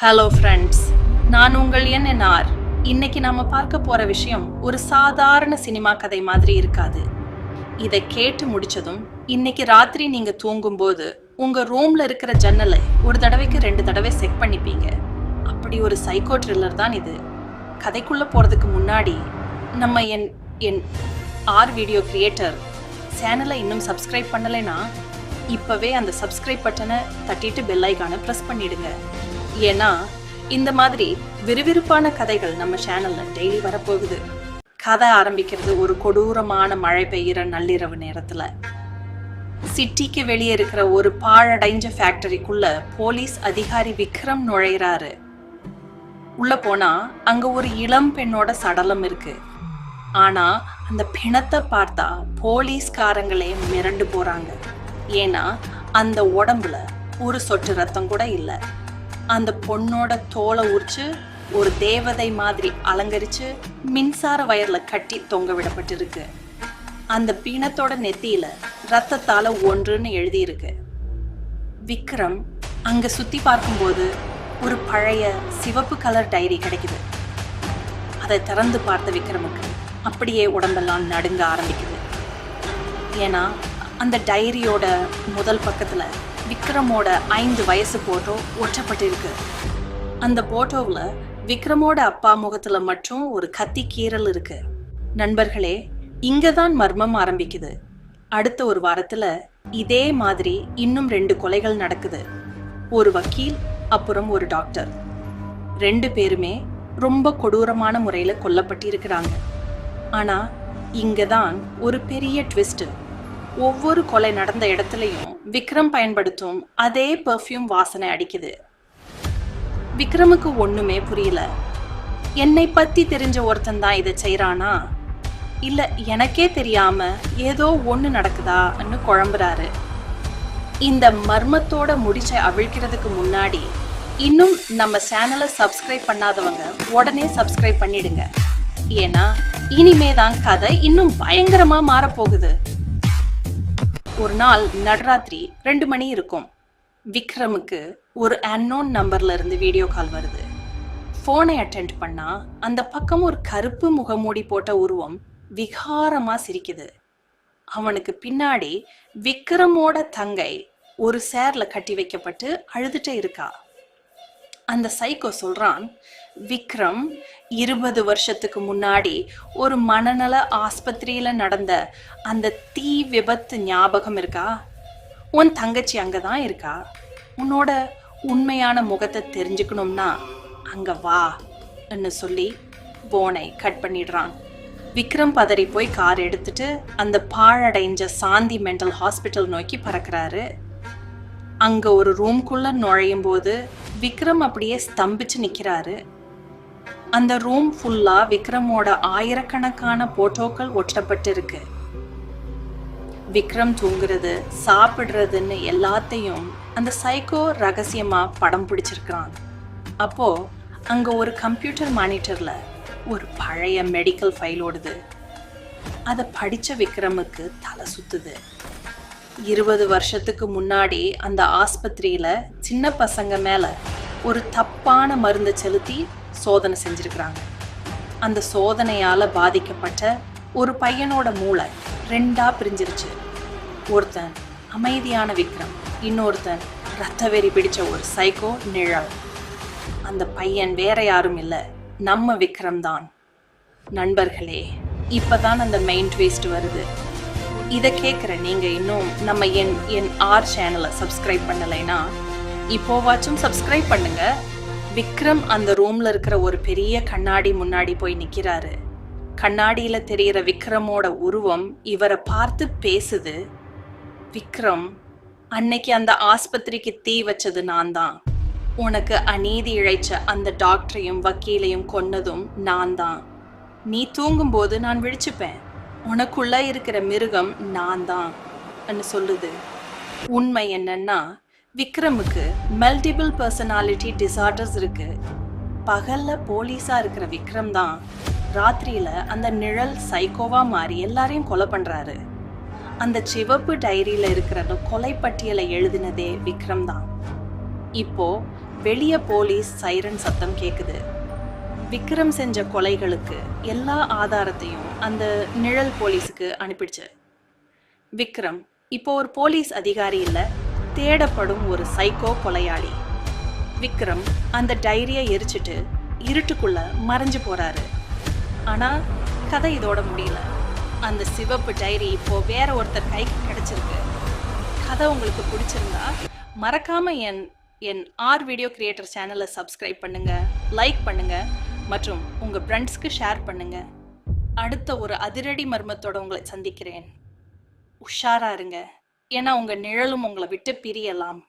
Hello friends நான் உங்கள் என்என்ஆர் இன்னைக்கு நாம பார்க்க போற விஷயம் ஒரு சாதாரண சினிமா கதை மாதிரி இருக்காது. இதை கேட்டு முடிச்சதும் இன்னைக்கு ராத்திரி நீங்க தூங்கும்போது உங்க ரூம்ல இருக்கிற ஜன்னலை ஒரு தடவைக்கு ரெண்டு தடவை செக் பண்ணிப்பீங்க. அப்படி ஒரு சைக்கோ த்ரில்லர் தான் இது. கதைக்குள்ள போறதுக்கு முன்னாடி நம்ம N N R video creator சேனலை இன்னும் சப்ஸ்கிரைப் பண்ணலைன்னா இப்பவே அந்த சப்ஸ்கிரைப் பட்டனை தட்டிட்டு பெல் ஐகானை ப்ரெஸ் பண்ணிடுங்க. ஏன்னா இந்த மாதிரி விறுவிறுப்பான கதைகள் நம்ம சேனல்ல டெய்லி வரப்போகுது. கதை ஆரம்பிக்கிறது ஒரு கொடூரமான மழை பெய்யுற நள்ளிரவு நேரத்துல. சிட்டிக்கு வெளியே இருக்கிற ஒரு பாழடைஞ்ச ஃபேக்டரிக்குள்ள போலீஸ் அதிகாரி விக்ரம் நுழையிறாரு. உள்ள போனா அங்க ஒரு இளம் பெண்ணோட சடலம் இருக்கு. ஆனா அந்த பிணத்தை பார்த்தா போலீஸ்காரங்களே மிரண்டு போறாங்க. ஏன்னா அந்த உடம்புல ஒரு சொட்டு ரத்தம் கூட இல்லை. அந்த பொண்ணோட தோலை உரிச்சு ஒரு தேவதை மாதிரி அலங்கரிச்சு மின்சார வயர்ல கட்டி தொங்க விடப்பட்டிருக்கு. அந்த பீணத்தோட நெத்தியில ரத்தத்தால ஒன்றுன்னு எழுதியிருக்கு. விக்ரம் அங்க சுத்தி பார்க்கும்போது ஒரு பழைய சிவப்பு கலர் டைரி கிடைக்குது. அதை திறந்து பார்த்த விக்ரமுக்கு அப்படியே உடம்பெல்லாம் நடுங்க ஆரம்பிக்குது. ஏன்னா அந்த டைரியோட முதல் பக்கத்தில் விக்ரமோட ஐந்து வயசு போட்டோ ஒட்டப்பட்டிருக்கு. அந்த போட்டோவில் விக்ரமோட அப்பா முகத்தில் மட்டும் ஒரு கத்தி கீறல் இருக்கு. நண்பர்களே இங்கே தான் மர்மம் ஆரம்பிக்குது. அடுத்த ஒரு வாரத்தில் இதே மாதிரி இன்னும் ரெண்டு கொலைகள் நடக்குது. ஒரு வக்கீல் அப்புறம் ஒரு டாக்டர். ரெண்டு பேருமே ரொம்ப கொடூரமான முறையில் கொல்லப்பட்டிருக்கிறாங்க. ஆனால் இங்கே தான் ஒரு பெரிய ட்விஸ்ட்டு. ஒவ்வொரு கொலை நடந்த இடத்துலையும் விக்ரம் பயன்படுத்தும் அதே பெர்ஃப்யூம் வாசனை அடிக்குது. விக்ரமுக்கு ஒண்ணுமே புரியல. என்னை பத்தி தெரிஞ்ச ஒருத்தன் தான் இதை செய்கிறானா இல்ல எனக்கே தெரியாம ஏதோ ஒண்ணு நடக்குதான்னு குழம்புறாரு. இந்த மர்மத்தோட முடிச்ச அவிழ்க்கிறதுக்கு முன்னாடி இன்னும் நம்ம சேனலை சப்ஸ்கிரைப் பண்ணாதவங்க உடனே சப்ஸ்கிரைப் பண்ணிடுங்க. ஏன்னா இனிமே தான் கதை இன்னும் பயங்கரமா மாறப்போகுது. ஒரு நாள் நடுராத்திரி ரெண்டு மணி இருக்கும். விக்ரமுக்கு ஒரு அன்னோன் நம்பர்ல இருந்து வீடியோ கால் வருது. ஃபோனை அட்டென்ட் பண்ணா அந்த பக்கம் ஒரு கருப்பு முகமூடி போட்ட உருவம் விகாரமா சிரிக்குது. அவனுக்கு பின்னாடி விக்ரமோட தங்கை ஒரு சேர்ல கட்டி வைக்கப்பட்டு அழுதுட்டே இருக்கா. அந்த சைக்கோ சொல்றான் விக்ரம் இருபது வருஷத்துக்கு முன்னாடி ஒரு மனநல ஆஸ்பத்திரியில நடந்த அந்த தீ விபத்து ஞாபகம் இருக்கா? உன் தங்கச்சி அங்கே தான் இருக்கா? உன்னோட உண்மையான முகத்தை தெரிஞ்சுக்கணும்னா அங்க வா என்று சொல்லி போனை கட் பண்ணிடுறான். விக்ரம் பதறி போய் கார் எடுத்துட்டு அந்த பாழடைஞ்ச சாந்தி மென்டல் ஹாஸ்பிட்டல் நோக்கி பறக்கிறாரு. அங்க ஒரு ரூம்குள்ள நுழையும் போது விக்ரம் அப்படியே ஸ்தம்பிச்சு நிற்கிறாரு அந்த ரூம் ஃபுல்லாக விக்ரமோட ஆயிரக்கணக்கான போட்டோக்கள் ஒட்டப்பட்டு இருக்கு விக்ரம் தூங்குறது சாப்பிடுறதுன்னு எல்லாத்தையும் அந்த சைக்கோ ரகசியமாக படம் பிடிச்சிருக்கிறான். அப்போது அங்கே ஒரு கம்ப்யூட்டர் மானிட்டரில் ஒரு பழைய மெடிக்கல் ஃபைல் ஓடுது. அதை படித்த விக்ரமுக்கு தலை சுற்றுது இருபது வருஷத்துக்கு முன்னாடி அந்த ஆஸ்பத்திரியில் சின்ன பசங்க மேலே ஒரு தப்பான மருந்தை செலுத்தி சோதனை செஞ்சுருக்கிறாங்க. அந்த சோதனையால் பாதிக்கப்பட்ட ஒரு பையனோட மூளை ரெண்டாக பிரிஞ்சிருச்சு. ஒருத்தன் அமைதியான விக்ரம் இன்னொருத்தன் ரத்த வெறி பிடிச்ச ஒரு சைக்கோ நிழல். அந்த பையன் வேற யாரும் இல்லை நம்ம விக்ரம் தான். நண்பர்களே இப்போ தான் அந்த மெயின் ட்விஸ்ட் வருது. இதை கேட்குற நீங்கள் இன்னும் நம்ம என் என் ஆர் சேனலை சப்ஸ்கிரைப் பண்ணலைன்னா இப்போவாச்சும் சப்ஸ்கிரைப் பண்ணுங்க. விக்ரம் அந்த ரூமில் இருக்கிற ஒரு பெரிய கண்ணாடி முன்னாடி போய் நிற்கிறாரு கண்ணாடியில் தெரிகிற விக்ரமோட உருவம் இவரை பார்த்து பேசுது. விக்ரம் அன்னைக்கு அந்த ஆஸ்பத்திரிக்கு தீ வச்சது நான் தான். உனக்கு அநீதி இழைச்ச அந்த டாக்டரையும் வக்கீலையும் கொன்னதும் நான் தான். நீ தூங்கும்போது நான் விழிச்சுப்பேன். உனக்குள்ளே இருக்கிற மிருகம் நான் தான் சொல்லுது. உண்மை என்னன்னா விக்ரமுக்கு மல்டிபிள் பர்சனாலிட்டி டிசார்டர்ஸ் இருக்கு. பகல்ல போலீஸாக இருக்கிற விக்ரம் தான் ராத்திரியில் அந்த நிழல் சைக்கோவா மாறி எல்லாரையும் கொலை பண்ணுறாரு அந்த சிவப்பு டைரியில் இருக்கிற அந்த கொலை பட்டியலை எழுதினதே விக்ரம் தான். இப்போ வெளியே போலீஸ் சைரன் சத்தம் கேட்குது விக்ரம் செஞ்ச கொலைகளுக்கு எல்லா ஆதாரத்தையும் அந்த நிழல் போலீஸுக்கு அனுப்பிடுச்சு. விக்ரம் இப்போ ஒரு போலீஸ் அதிகாரி இல்லை தேடப்படும் ஒரு சைக்கோ கொலையாளி. விக்ரம் அந்த டைரியை எரிச்சிட்டு இருட்டுக்குள்ள மறைஞ்சு போறாரு. ஆனா கதை இதோட முடியல. அந்த சிவப்பு டைரி இப்போ வேற ஒருத்தர் கைக்கு கிடைச்சிருக்கு. கதை உங்களுக்கு பிடிச்சிருந்தா மறக்காம N N R video creator சேனலை சப்ஸ்கிரைப் பண்ணுங்க லைக் பண்ணுங்க மற்றும் உங்கள் ஃப்ரெண்ட்ஸ்க்கு ஷேர் பண்ணுங்கள் அடுத்த ஒரு அதிரடி மர்மத்தோட உங்களை சந்திக்கிறேன். உஷாராக இருங்க. ஏன்னா உங்கள் நிழலும் உங்களை விட்டு பிரியலாம்.